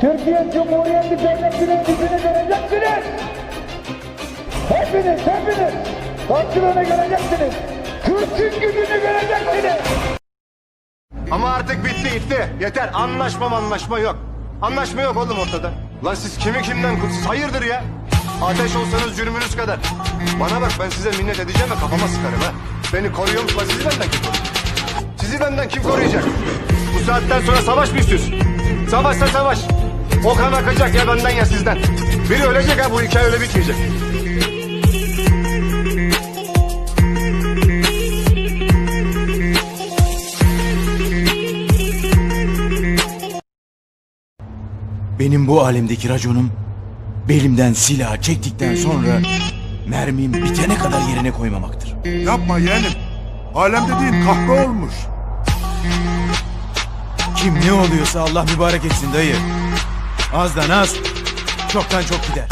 Türkiye Cumhuriyeti Devleti'nin gücünü göreceksiniz. Hepiniz, hepiniz karşılığını göreceksiniz. Türk'ün gücünü göreceksiniz. Ama artık bitti gitti. Yeter. Anlaşma anlaşma yok. Anlaşma yok oğlum ortada. Lan siz kimi kimden siz hayırdır ya? Ateş olsanız cürmünüz kadar. Bana bak ben size minnet edeceğim ve kafama sıkarım ha. Beni koruyor musun? Lan sizi benden kim koruyacak? Sizi benden kim koruyacak? Bu saatten sonra savaş mı istiyorsun? Savaşsa savaş. O kan akacak ya benden ya sizden. Biri ölecek ha bu hikaye öyle bitmeyecek. Benim bu alemdeki raconum belimden silah çektikten sonra mermim bitene kadar yerine koymamaktır. Yapma yeğenim. Alem dediğin kahve olmuş. Kim ne oluyorsa Allah mübarek etsin dayı. Azdan az, çoktan çok gider.